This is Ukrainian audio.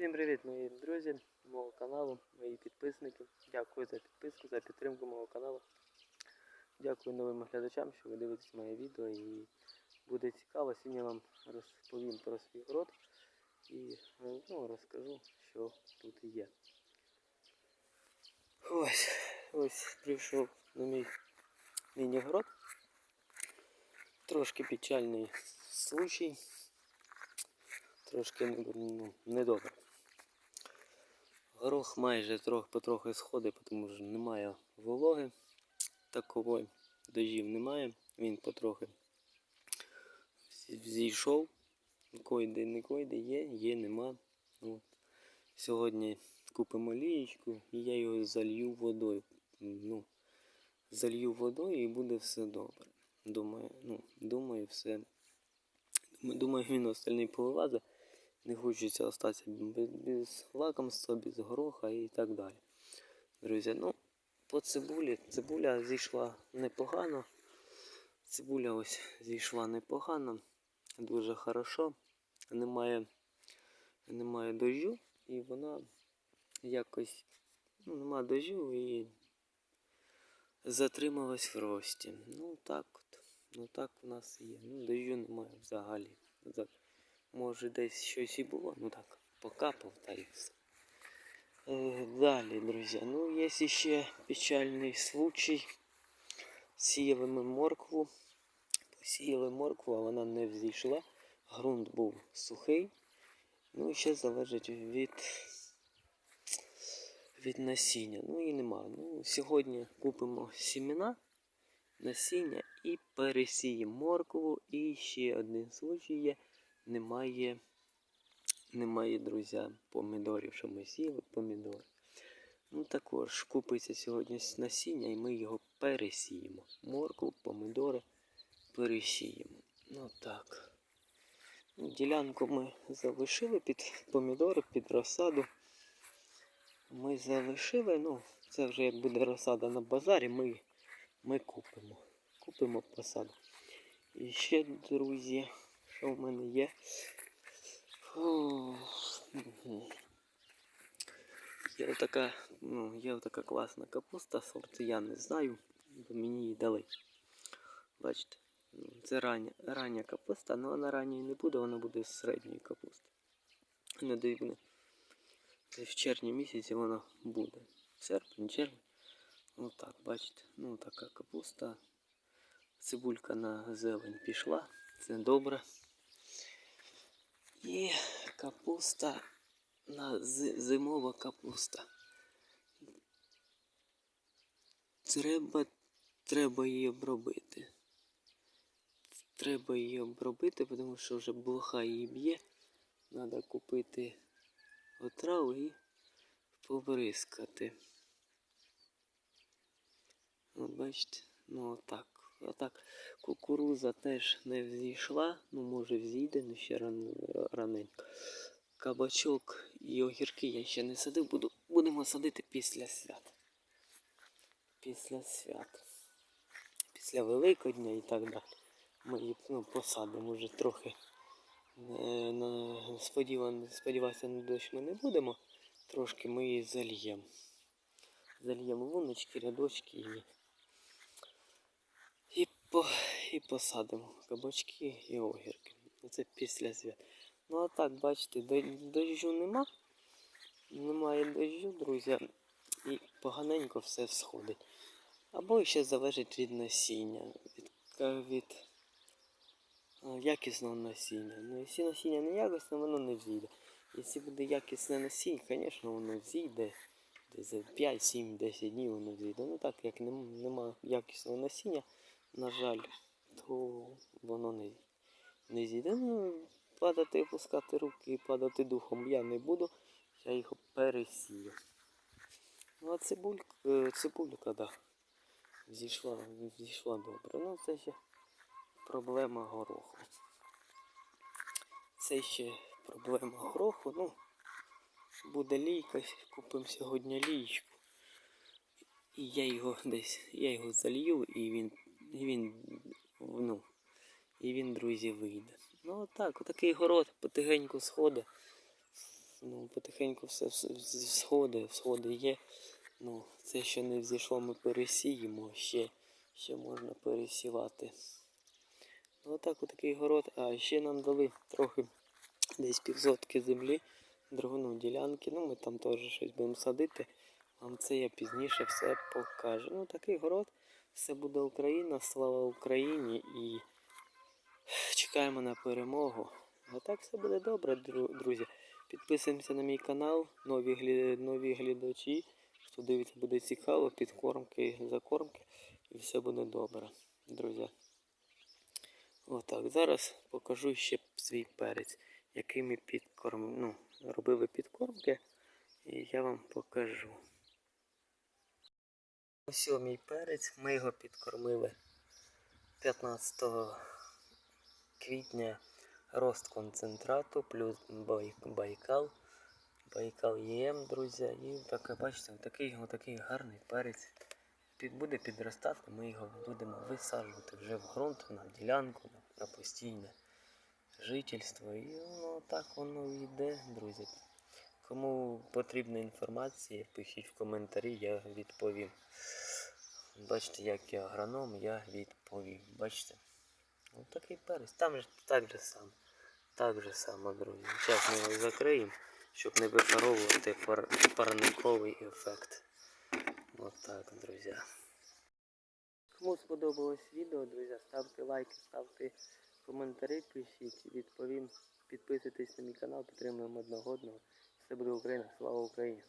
Всім привіт, мої друзі, мого каналу, мої підписники. Дякую за підписку, за підтримку мого каналу. Дякую новим глядачам, що ви дивитесь моє відео і буде цікаво. Сьогодні я вам розповім про свій город і е, ну, розкажу, що тут є. Ось, ось прийшов на мій міні-город. Трошки печальний случай. Трошки ну, недобре. Горох майже трохи потрохи сходить, тому що немає вологи такової, дождів немає, він потрохи зійшов. Койде, не койде, є, є, нема. От. Сьогодні купимо лієчку і я його залью водою. Ну, залью водою і буде все добре. Думаю, ну, думаю, все. Думаю, він остальний повилазить. Не хочеться остатися без, лакомства, без гороха і так далі. Друзі, ну, по цибулі. Цибуля зійшла непогано. Цибуля ось зійшла непогано. Дуже хорошо. Немає, немає дождю і вона якось ну, немає дождю і затрималась в рості. Ну так от. Ну так у нас є. Ну, дождю немає взагалі. Може десь щось і було, ну так, покапав та все. Е, Далі, друзі, ну є ще печальний случай. Сіяли ми моркву. Посіяли моркву, а вона не взійшла. Грунт був сухий. Ну і ще залежить від, від насіння. Ну і нема. Ну, сьогодні купимо сімена, насіння і пересіємо моркву. І ще один случай є. Немає, немає, друзі, помідорів, що ми сіли, помідори. Ну також купиться сьогодні насіння і ми його пересіємо. Моркву, помідори пересіємо. Ну так. Ну, Ділянку ми залишили під помідори, під розсаду. Ми залишили, ну, це вже як буде розсада на базарі, ми, ми купимо. Купимо посаду. І ще, друзі, що в мене є. Є така, ну, є така класна капуста, сорт я не знаю, бо мені її дали. Бачите, ну, це рання, рання капуста, але вона ранньої не буде, вона буде з середньої капусти. Не дивно. Десь в червні місяці вона буде. Серпень, червень. Отак, бачите. Ну така капуста. Цибулька на зелень пішла. Це добре. І капуста зимова капуста. Треба, треба її обробити. Треба її обробити, тому що вже блоха її б'є. Треба купити отраву і побризкати. От бачите, ну отак. Отак. Кукуруза теж не взійшла, ну може взійде, але ще ран, раненько. Кабачок і огірки я ще не садив, буду, будемо садити після свят. Після свят. Після Великодня і так далі. Ми її ну, посадимо вже трохи. Е, сподіван, сподіватися на дощ ми не будемо. Трошки ми її зальємо. Зальємо луночки, рядочки і, і, по, і посадимо кабачки і огірки. Це після свят. Ну а так, бачите, до- дощу нема. Немає дощу, друзі, і поганенько все сходить. Або ще залежить від насіння, від, від якісного насіння. Ну, якщо насіння не якісне, воно не взійде. Якщо буде якісне насіння, звісно, воно взійде. Десь за 5, 7, 10 днів воно взійде. Ну так, як нем- нема якісного насіння, на жаль, то воно не, не зійде. Ну, падати, опускати руки і падати духом я не буду. Я їх пересію. Ну а цибулька, е, цибулька, да. Зійшла, зійшла добре. Ну це ще проблема гороху. Це ще проблема гороху. Ну, буде лійка, купимо сьогодні лійку. І я його десь, я його залью і він, і він, ну, і він, друзі, вийде. Ну отак, отакий город потихеньку сходить. Ну, потихеньку все вс- вс- сходи, сходи є. Ну, це ще не взійшло, ми пересіємо, ще, ще можна пересівати. Ну, отак отакий город. А ще нам дали трохи десь півсотки землі, другу ділянки. Ну, ми там теж щось будемо садити. Вам це я пізніше все покажу. Ну, такий город. Все буде Україна, слава Україні і чекаємо на перемогу. А так все буде добре, друзі. Підписуємося на мій канал, нові, нові глядачі. Хто дивиться, буде цікаво, підкормки, закормки, і все буде добре, друзі. Отак, зараз покажу ще свій перець, який ми підкорм... ну, робили підкормки, і я вам покажу. Ось мій перець, ми його підкормили 15 квітня рост концентрату плюс бай- байкал. Байкал ЄМ, друзі. І таке, бачите, такий, отакий гарний перець. Буде підростати, ми його будемо висаджувати вже в ґрунт, на ділянку, на, постійне жительство. І ну, так воно йде, друзі. Кому потрібна інформація, пишіть в коментарі, я відповім. Бачите, як я агроном, я відповім. Бачите? Ось такий перець. Там же так же само. Так же само, друзі. Зараз ми його закриємо, щоб не випаровувати пар... парниковий ефект. Отак, друзі. Кому сподобалось відео, друзі, ставте лайки, ставте коментарі, пишіть, відповім. Підписуйтесь на мій канал, підтримуємо одного одного. Все буде Україна, слава Україні!